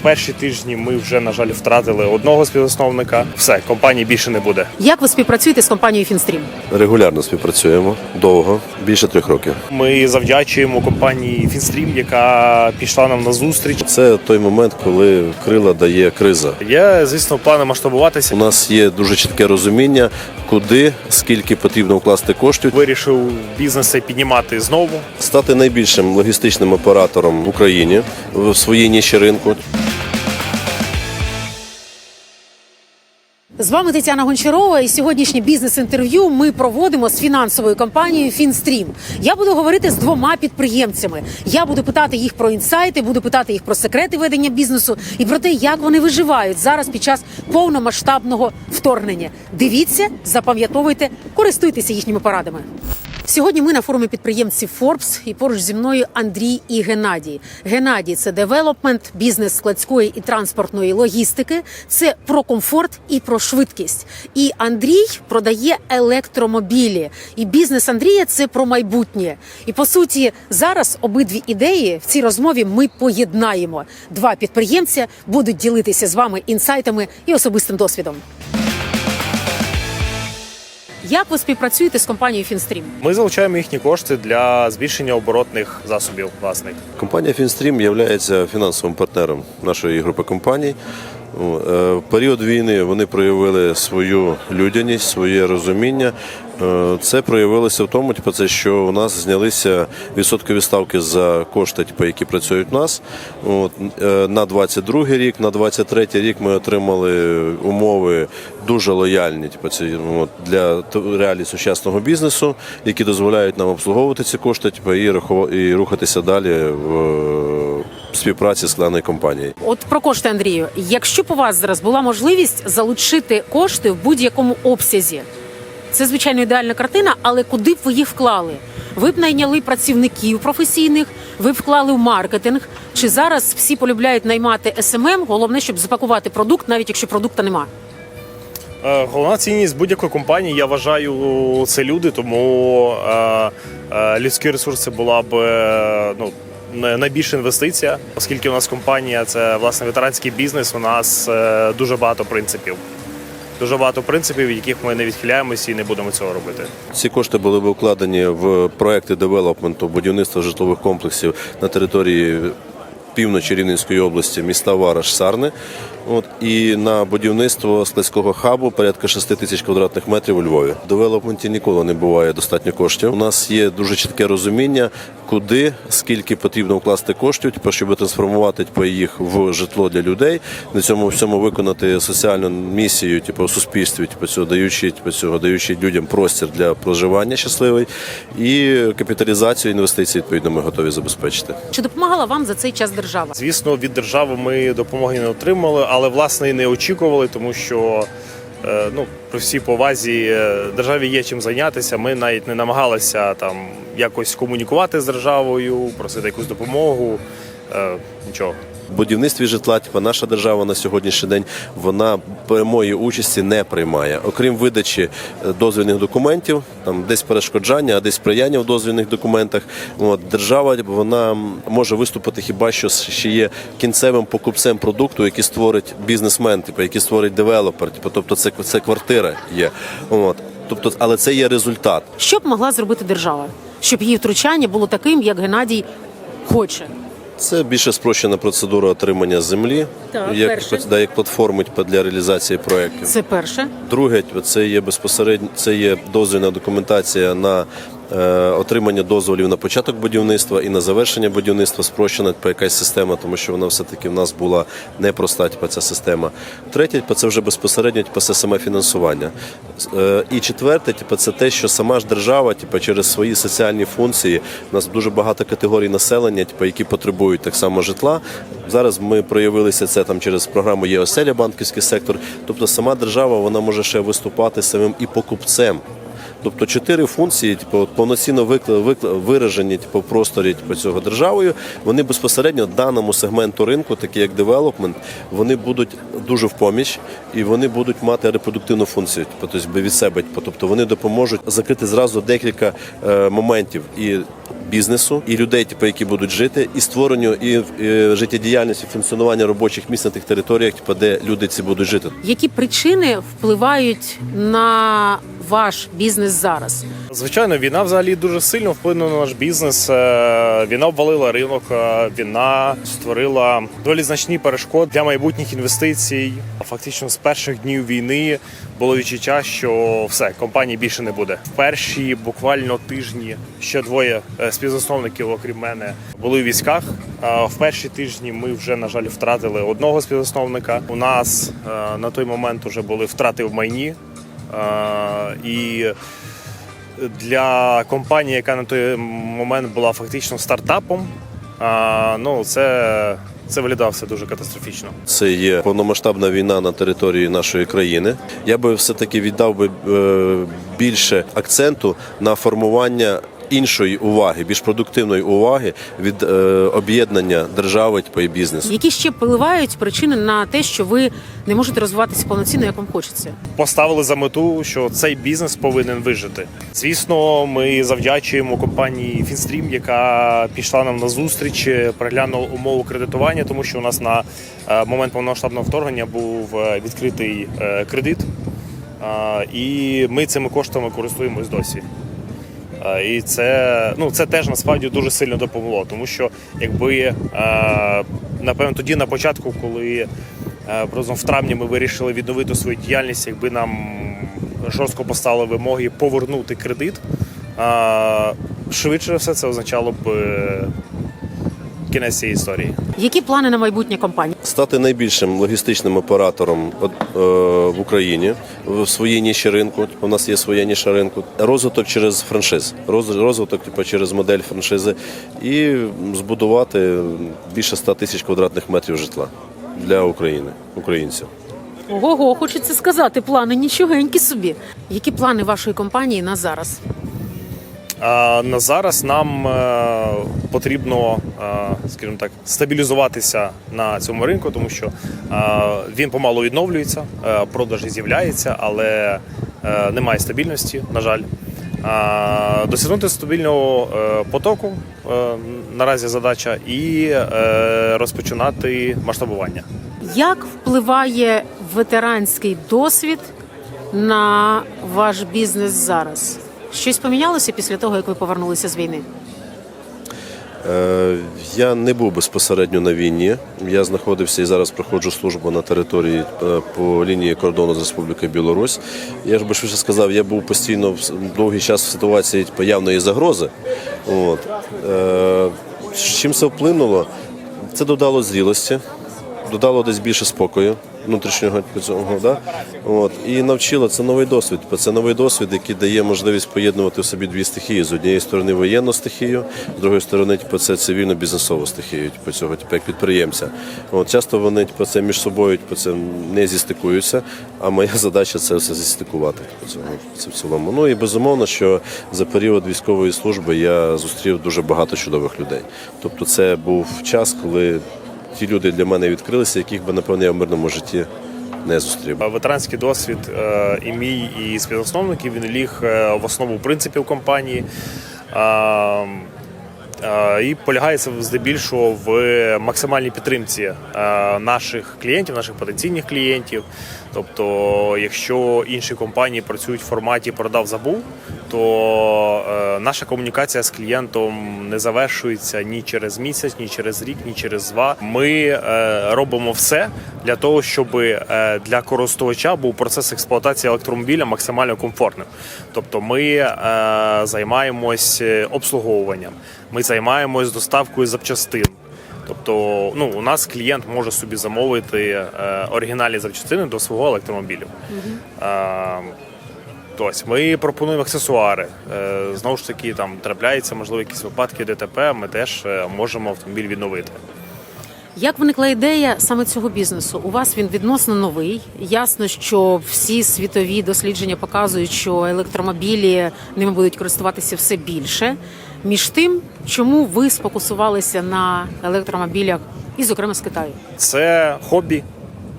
В перші тижні ми вже, на жаль, втратили одного співзасновника. Все, компанії більше не буде. Як ви співпрацюєте з компанією Фінстрім? Регулярно співпрацюємо довго, більше трьох років. Ми завдячуємо компанії Фінстрім, яка пішла нам на зустріч. Це той момент, коли крила дає криза. Є, звісно, плани масштабуватися. У нас є дуже чітке розуміння, куди, скільки потрібно вкласти коштів. Вирішив бізнес цей піднімати знову. Стати найбільшим логістичним оператором в Україні в своїй ніші ринку. З вами Тетяна Гончарова, і сьогоднішнє бізнес-інтерв'ю ми проводимо з фінансовою компанією Фінстрім. Я буду говорити з двома підприємцями. Я буду питати їх про інсайти, буду питати їх про секрети ведення бізнесу і про те, як вони виживають зараз під час повномасштабного вторгнення. Дивіться, запам'ятовуйте, користуйтеся їхніми порадами. Сьогодні ми на форумі підприємців Forbes і поруч зі мною Андрій і Геннадій. Геннадій це девелопмент, бізнес складської і транспортної логістики. Це про комфорт і про швидкість. І Андрій продає електромобілі. І бізнес Андрія це про майбутнє. І по суті, зараз обидві ідеї в цій розмові ми поєднаємо. Два підприємця будуть ділитися з вами інсайтами і особистим досвідом. Як ви співпрацюєте з компанією Фінстрім? Ми залучаємо їхні кошти для збільшення оборотних засобів Власне Компанія Фінстрім є фінансовим партнером нашої групи компаній. Е, В період війни вони проявили свою людяність, своє розуміння. Е, Це проявилося в тому, типу, це, що у нас знялися відсоткові ставки за кошти, типу, які працюють у нас. От, е, на 22 рік, на 23 рік ми отримали умови дуже лояльні типу, ці, от, для реалій сучасного бізнесу, які дозволяють нам обслуговувати ці кошти типу, і, і рухатися далі в е, співпраці з даною компанією. От про кошти, Андрію. Якщо б у вас зараз була можливість залучити кошти в будь-якому обсязі, це звичайно ідеальна картина, але куди б ви їх вклали? Ви б найняли працівників професійних, ви б вклали в маркетинг. Чи зараз всі полюбляють наймати СММ? Головне, щоб запакувати продукт, навіть якщо продукта нема. Е, Головна цінність будь-якої компанії, я вважаю, це люди, тому е, е, людські ресурси була б е, ну, найбільша інвестиція, оскільки у нас компанія це власне ветеранський бізнес. У нас е, дуже багато принципів. Дуже багато принципів, яких ми не відхиляємося і не будемо цього робити. Ці кошти були б укладені в проекти девелопменту будівництва житлових комплексів на території півночі Рівненської області, міста Вараш, Сарни. От і на будівництво складського хабу порядка 6 тисяч квадратних метрів у Львові. В девелопменті ніколи не буває достатньо коштів. У нас є дуже чітке розуміння, куди скільки потрібно вкласти коштів, типу, щоб трансформувати типу, їх в житло для людей. На цьому всьому виконати соціальну місію, типу, в суспільстві, типу, цього даючи, типу, цього даючи людям простір для проживання щасливий, і капіталізацію інвестицій відповідно ми готові забезпечити. Чи допомагала вам за цей час держава? Звісно, від держави ми допомоги не отримали, але власне і не очікували, тому що е, ну, при всій повазі е, державі є чим зайнятися. Ми навіть не намагалися там якось комунікувати з державою, просити якусь допомогу. Е, Нічого. Будівництві житла, типу, наша держава на сьогоднішній день вона прямої участі не приймає. Окрім видачі е, дозвільних документів, там десь перешкоджання, а десь сприяння в дозвільних документах. От держава типу, вона може виступити хіба що ще є кінцевим покупцем продукту, який створить бізнесмен, типу, який створить девелопер. Типу, тобто це, це квартира є. От. Тобто, але це є результат. Що б могла зробити держава, щоб її втручання було таким, як Геннадій хоче? Це більше спрощена процедура отримання землі, Так, як, перше. да, як платформи для реалізації проєктів. Це перше. Друге, це є безпосередньо це є дозвільна документація на отримання дозволів на початок будівництва і на завершення будівництва спрощена якась система, тому що вона все-таки в нас була непроста, ця система. Третє, це вже безпосередньо типу, це саме фінансування. Е, і четверте, типу, це те, що сама ж держава, типу, через свої соціальні функції, у нас дуже багато категорій населення, типу, які потребують так само житла. Зараз ми проявилися це там через програму ЄОСЕЛЯ, банківський сектор. Тобто сама держава вона може ще виступати самим і покупцем. Тобто чотири функції, типу, повноцінно викла, виражені типу, в просторі типу, цього державою, вони безпосередньо даному сегменту ринку, такі як девелопмент, вони будуть дуже в поміч і вони будуть мати репродуктивну функцію, типу, тобто від себе. Типу, тобто вони допоможуть закрити зразу декілька е, моментів і бізнесу і людей, типу, які будуть жити, і створенню і, і життєдіяльності, функціонування робочих місць на тих територіях, типу, де люди ці будуть жити. Які причини впливають на ваш бізнес зараз? Звичайно, війна взагалі дуже сильно вплинула на наш бізнес. Е, Війна обвалила ринок, е, війна створила доволі значні перешкоди для майбутніх інвестицій. Фактично, з перших днів війни було відчуття, що все компанії більше не буде. В перші буквально тижні ще двоє е, співзасновників, окрім мене, були у військах. В перші тижні ми вже на жаль втратили одного співзасновника. У нас на той момент вже були втрати в майні. І для компанії, яка на той момент була фактично стартапом, ну це, це виглядало все дуже катастрофічно. Це є повномасштабна війна на території нашої країни. Я би все таки віддав би е, більше акценту на формування. Іншої уваги, більш продуктивної уваги від е, об'єднання держави типу, і бізнесу. Які ще впливають причини на те, що ви не можете розвиватися повноцінно, як вам хочеться? Поставили за мету, що цей бізнес повинен вижити. Звісно, ми завдячуємо компанії Фінстрім, яка пішла нам на зустріч, переглянула умови кредитування, тому що у нас на е, момент повномасштабного вторгнення був е, відкритий е, кредит, Е, і ми цими коштами користуємось досі. Е, І це, ну, це теж насправді дуже сильно допомогло, тому що якби е, напевно тоді на початку, коли е, в травні ми вирішили відновити свою діяльність, якби нам жорстко поставили вимоги повернути кредит, е, швидше все це означало б е, кінець цієї історії. Які плани на майбутнє компанії? Стати найбільшим логістичним оператором е, в Україні в своїй ніші ринку. У нас є своя ніша ринку. Розвиток через франшиз, роз- розвиток типу, через модель франшизи і збудувати більше 100 тисяч квадратних метрів житла для України, українців. Ого, хочеться сказати, плани нічогенькі собі. Які плани вашої компанії на зараз? На зараз нам е, потрібно, е, скажімо так, стабілізуватися на цьому ринку, тому що е, він помалу відновлюється, продажі з'являються, але немає стабільності, на жаль. Досягнути стабільного потоку наразі задача і розпочинати масштабування. Як впливає ветеранський досвід на ваш бізнес зараз? Щось помінялося після того, як ви повернулися з війни? Е, Я не був безпосередньо на війні. Я знаходився і зараз проходжу службу на території е, по лінії кордону з Республікою Білорусь. Я ж би швидше сказав, я був постійно в довгий час в ситуації явної загрози. От. Е, Чим це вплинуло? Це додало зрілості, додало десь більше спокою внутрішнього цього, да? От. і навчило це новий досвід. Це новий досвід, який дає можливість поєднувати в собі дві стихії. З однієї сторони воєнну стихію, з другої сторони, типу, це цивільно-бізнесову стихію, типу, цього, типу, як підприємця. От, часто вони типу, це між собою типу, це не зістикуються, а моя задача це все зістикувати. Це в цілому. Ну і безумовно, що за період військової служби я зустрів дуже багато чудових людей. Тобто, це був час, коли ті люди для мене відкрилися, яких би, напевно, я в мирному житті не зустрів. Ветеранський досвід е, і мій, і співзасновників він ліг е, в основу принципів компанії. І полягається здебільшого в максимальній підтримці е, наших клієнтів, наших потенційних клієнтів. Тобто, якщо інші компанії працюють в форматі продав забув, то е, наша комунікація з клієнтом не завершується ні через місяць, ні через рік, ні через два. Ми е, робимо все для того, щоб е, для користувача був процес експлуатації електромобіля максимально комфортним. Тобто, ми займаємось обслуговуванням, ми займаємось доставкою запчастин. Тобто, ну у нас клієнт може собі замовити е, оригінальні запчастини до свого електромобілю. Е, Ось ми пропонуємо аксесуари. Е, Знову ж таки, там трапляються, можливо, якісь випадки ДТП. Ми теж е, можемо автомобіль відновити. Як виникла ідея саме цього бізнесу? У вас він відносно новий. Ясно, що всі світові дослідження показують, що електромобілі ними будуть користуватися все більше. Між тим, чому ви сфокусувалися на електромобілях, і, зокрема, з Китаю? Це хобі,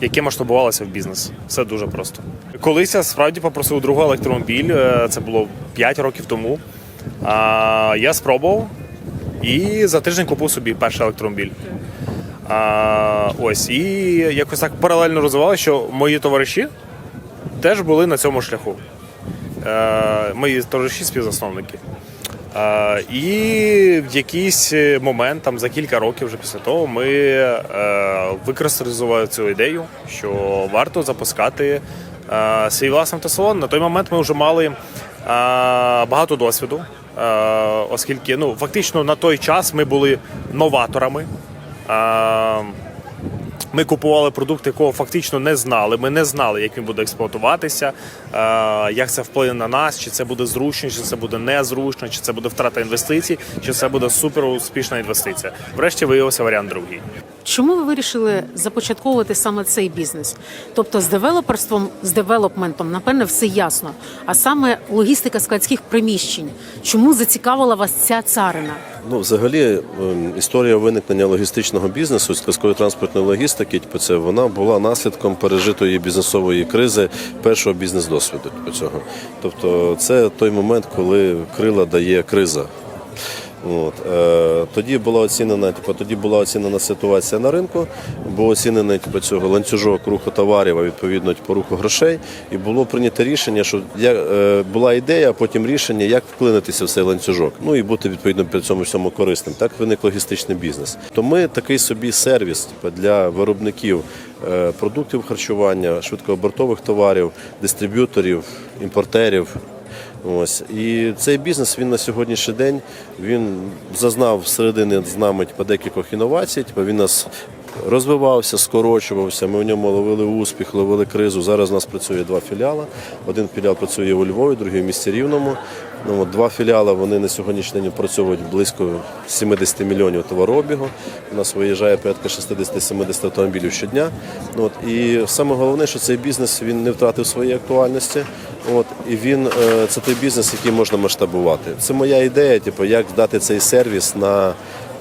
яке масштабувалося в бізнес. Все дуже просто. Колись я справді попросив другого електромобіль. е, Це було 5 років тому. Я спробував. І за тиждень купив собі перший електромобіль. А, ось, і якось так паралельно розвивалося, що мої товариші теж були на цьому шляху. Е, мої товариші співзасновники. Е, і в якийсь момент, там за кілька років вже після того, ми е, викристалізували цю ідею, що варто запускати е, свій власний автосалон. На той момент ми вже мали е, багато досвіду, е, оскільки ну, фактично на той час ми були новаторами. Ми купували продукт, якого фактично не знали. Ми не знали, як він буде експлуатуватися, е, як це вплине на нас, чи це буде зручно, чи це буде незручно, чи це буде втрата інвестицій, чи це буде супер успішна інвестиція. Врешті виявився варіант другий. Чому ви вирішили започатковувати саме цей бізнес? Тобто з девелоперством, з девелопментом, напевне, все ясно. А саме логістика складських приміщень. Чому зацікавила вас ця царина? Ну, взагалі, ем, історія виникнення логістичного бізнесу, складської транспортної логістики, типу, це вона була наслідком пережитої бізнесової кризи першого бізнес-досвіду. Цього. Тобто, це той момент, коли крила дає криза. От. Е, тоді була оцінена, типу, тоді була оцінена ситуація на ринку, був оцінений типу, цього ланцюжок руху товарів, а відповідно типу, руху грошей, і було прийнято рішення, що я, е, була ідея, а потім рішення, як вклинитися в цей ланцюжок. Ну і бути відповідно при цьому всьому корисним. Так виник логістичний бізнес. То ми такий собі сервіс типу, для виробників е, продуктів харчування, швидкообертових товарів, дистриб'юторів, імпортерів. Ось і цей бізнес він на сьогоднішній день він зазнав середини з нами по декількох інновацій. Типу, він нас розвивався, скорочувався. Ми в ньому ловили успіх, ловили кризу. Зараз у нас працює два філіали. Один філіал працює у Львові, другий в місті Рівному. Ну, от, два філіали вони на сьогоднішній день працюють близько 70 мільйонів товарообігу. У нас виїжджає порядка 60-70 автомобілів щодня. Ну, От, і саме головне, що цей бізнес він не втратив своєї актуальності. От, і він е, це той бізнес, який можна масштабувати. Це моя ідея, типу, як дати цей сервіс на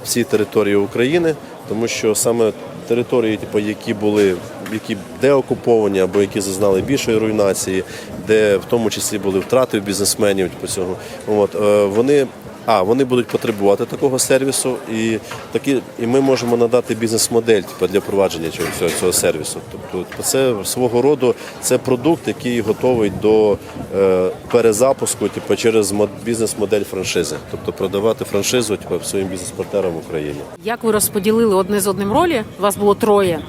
всій території України, тому що саме території, типу, які були які деокуповані або які зазнали більшої руйнації, де в тому числі були втрати бізнесменів, типу, цього, от, е, вони. А вони будуть потребувати такого сервісу, і такі, і ми можемо надати бізнес-модель типу, для впровадження цього, цього, цього сервісу. Тобто, це свого роду це продукт, який готовий до е, перезапуску, типу, через мод- бізнес-модель франшизи, тобто продавати франшизу типу, своїм бізнес-партнерам в Україні. Як ви розподілили одне з одним ролі? Вас було троє.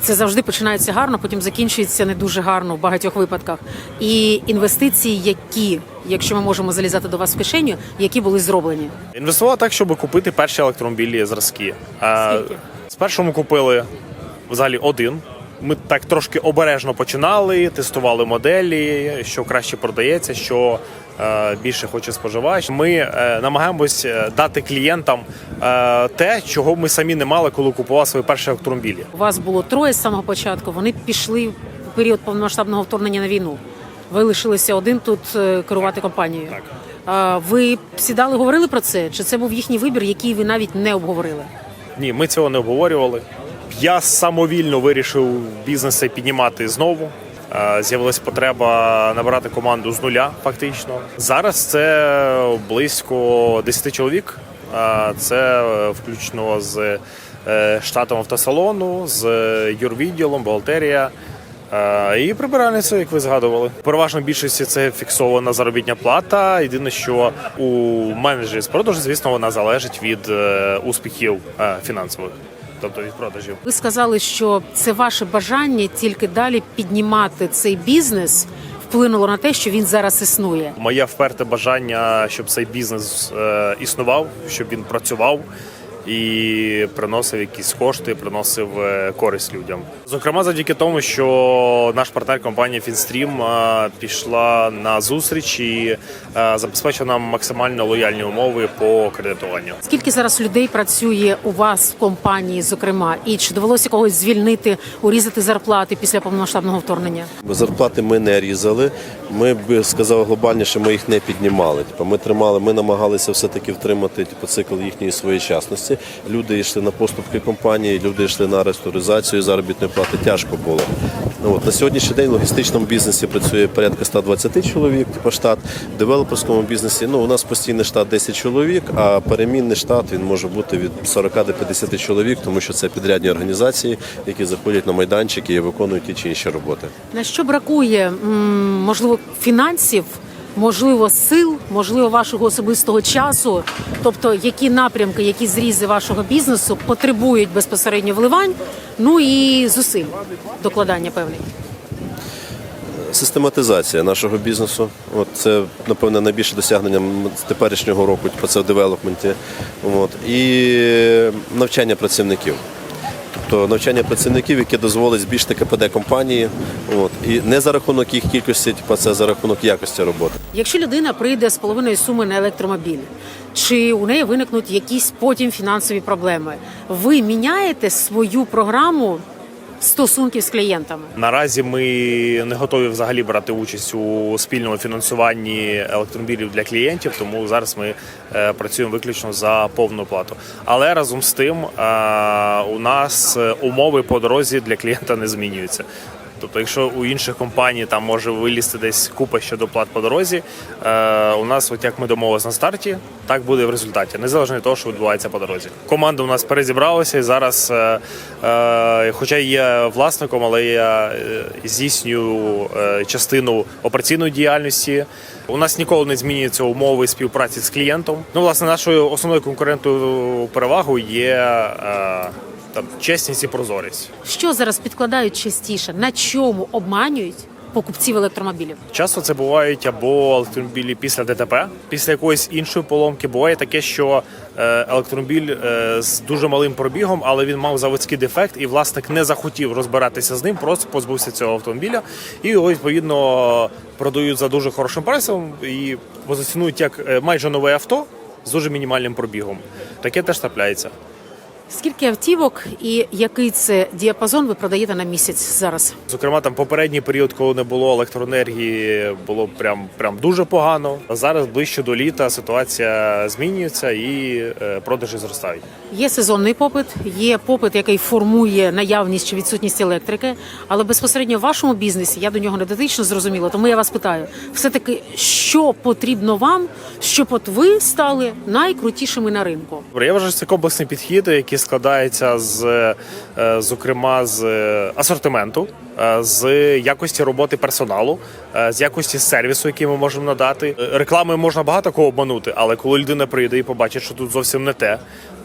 Це завжди починається гарно, потім закінчується не дуже гарно в багатьох випадках. І інвестиції, які, якщо ми можемо залізати до вас в кишеню, які були зроблені. Інвестували так, щоб купити перші електромобілі зразки. Скільки? Спершу ми купили взагалі один. Ми так трошки обережно починали, тестували моделі, що краще продається, що більше хоче споживач. Ми е, намагаємось е, дати клієнтам е, те, чого ми самі не мали, коли купували свої перші електромобілі. У вас було троє з самого початку. Вони пішли в період повномасштабного вторгнення на війну. Ви лишилися один тут е, керувати компанією. Так. Ви сідали, говорили про це? Чи це був їхній вибір, який ви навіть не обговорили? Ні, ми цього не обговорювали. Я самовільно вирішив бізнес цей піднімати знову. Е, З'явилася потреба набирати команду з нуля, фактично. Зараз це близько 10 чоловік. Е, Це е, включно з штатом автосалону, з юрвідділом, бухгалтерія. І прибиральниця, як ви згадували. Переважно більшості це фіксована заробітня плата. Єдине, що у менеджерів з продажу, звісно, вона залежить від успіхів фінансових, тобто від продажів. Ви сказали, що це ваше бажання тільки далі піднімати цей бізнес вплинуло на те, що він зараз існує. Моє вперте бажання, щоб цей бізнес е, існував, щоб він працював і приносив якісь кошти, приносив е, користь людям. Зокрема, завдяки тому, що наш партнер компанія Фінстрім е, пішла на зустріч і е, забезпечила нам максимально лояльні умови по кредитуванню. Скільки зараз людей працює у вас в компанії, зокрема, і чи довелося когось звільнити, урізати зарплати після повномасштабного вторгнення? Зарплати ми не різали. Ми б сказав глобальніше, ми їх не піднімали. Типу, ми тримали, ми намагалися все-таки втримати типу, цикл їхньої своєчасності. Люди йшли на поступки компанії, люди йшли на реструктуризацію заробітної плати. Тяжко було. Ну, От, на сьогоднішній день в логістичному бізнесі працює порядка 120 чоловік, типу штат. В девелоперському бізнесі ну, у нас постійний штат 10 чоловік, а перемінний штат він може бути від 40 до 50 чоловік, тому що це підрядні організації, які заходять на майданчики і виконують ті чи інші роботи. На що бракує можливо фінансів, можливо, сил, можливо, вашого особистого часу? Тобто, які напрямки, які зрізи вашого бізнесу потребують безпосередньо вливань, ну і зусиль докладання певних. Систематизація нашого бізнесу. От це, напевне, найбільше досягнення теперішнього року по це девелопменті. От. І навчання працівників. Тобто навчання працівників, яке дозволить збільшити КПД компанії. От. І не за рахунок їх кількості, типу, це за рахунок якості роботи. Якщо людина прийде з половиною суми на електромобіль, чи у неї виникнуть якісь потім фінансові проблеми, ви міняєте свою програму стосунків з клієнтами? Наразі ми не готові взагалі брати участь у спільному фінансуванні електромобілів для клієнтів, тому зараз ми е, працюємо виключно за повну плату. Але разом з тим е, у нас е, умови по дорозі для клієнта не змінюються. Тобто, якщо у інших компаній там може вилізти десь купа ще доплат по дорозі, е, у нас, от як ми домовились на старті, так буде в результаті, незалежно від того, що відбувається по дорозі. Команда у нас перезібралася і зараз, е, е, хоча є власником, але я е, здійснюю е, частину операційної діяльності. У нас ніколи не змінюються умови співпраці з клієнтом. Ну, власне, нашою основною конкурентною перевагою є е, там чесність і прозорість. Що зараз підкладають частіше? На чому обманюють покупців електромобілів? Часто це бувають або електромобілі після ДТП, після якоїсь іншої поломки. Буває таке, що е, електромобіль е, з дуже малим пробігом, але він мав заводський дефект, і власник не захотів розбиратися з ним, просто позбувся цього автомобіля. І його відповідно продають за дуже хорошим прайсом і позиціонують як е, майже нове авто з дуже мінімальним пробігом. Таке теж трапляється. Скільки автівок і який це діапазон ви продаєте на місяць зараз? Зокрема, там попередній період, коли не було електроенергії, було прям прям дуже погано. А зараз ближче до літа ситуація змінюється і е, продажі зростають. Є сезонний попит, є попит, який формує наявність чи відсутність електрики. Але безпосередньо в вашому бізнесі я до нього не дотично зрозуміла. Тому я вас питаю: все таки, що потрібно вам, щоб от ви стали найкрутішими на ринку? Я вважаю, що це комплексний підхід, який складається з е, зокрема з е, асортименту, е, з якості роботи персоналу, з якості сервісу, який ми можемо надати. Рекламою можна багато кого обманути, але коли людина прийде і побачить, що тут зовсім не те.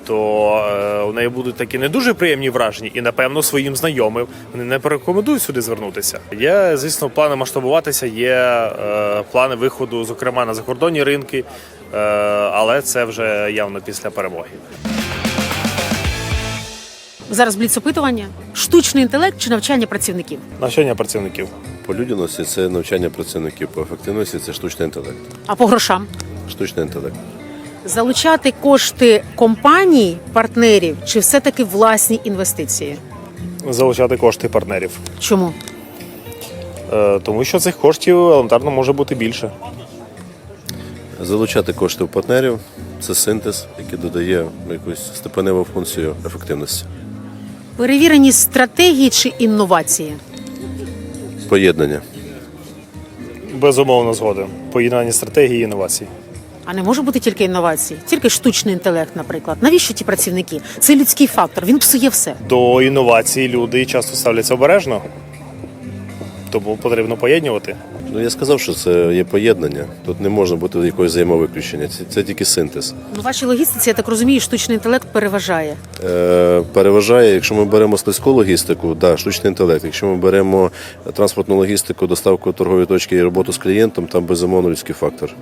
То у неї будуть такі не дуже приємні враження, і напевно своїм знайомим вони не порекомендують сюди звернутися. Є, звісно, плани масштабуватися, є е, плани виходу, зокрема на закордонні ринки, е, але це вже явно після перемоги. Зараз бліцопитування, штучний інтелект чи навчання працівників? Навчання працівників. По людяності це навчання працівників, по ефективності це штучний інтелект. А по грошам? Штучний інтелект. Залучати кошти компаній, партнерів чи все-таки власні інвестиції? Залучати кошти партнерів. Чому? Е, Тому що цих коштів елементарно може бути більше. Залучати кошти у партнерів це синтез, який додає якусь степеневу функцію ефективності. Перевірені стратегії чи інновації? Поєднання. Безумовно згоден. Поєднання стратегії і інновацій. А не може бути тільки інновації, тільки штучний інтелект, наприклад. Навіщо ті працівники? Це людський фактор, він псує все. До інновацій люди часто ставляться обережно, тому потрібно поєднувати. Ну я сказав, що це є поєднання. Тут не можна бути якогось взаємовиключення. Це, це тільки синтез. Ну, вашій логістиці, я так розумію, штучний інтелект переважає. Е, переважає, якщо ми беремо складську логістику, да, штучний інтелект. Якщо ми беремо транспортну логістику, доставку торгової точки і роботу з клієнтом, там безумовно людський фактор.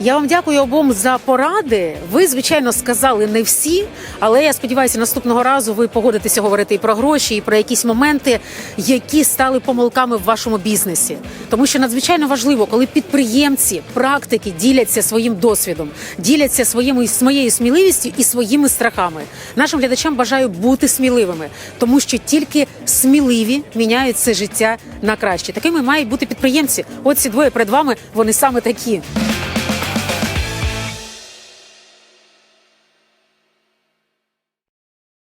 Я вам дякую обом за поради. Ви, звичайно, сказали не всі, але я сподіваюся, наступного разу ви погодитеся говорити і про гроші, і про якісь моменти, які стали помилками в вашому бізнесі. Тому що надзвичайно важливо, коли підприємці, практики діляться своїм досвідом, діляться своєю своєю сміливістю і своїми страхами. Нашим глядачам бажаю бути сміливими, тому що тільки сміливі міняють це життя на краще. Такими мають бути підприємці. От ці двоє перед вами вони саме такі.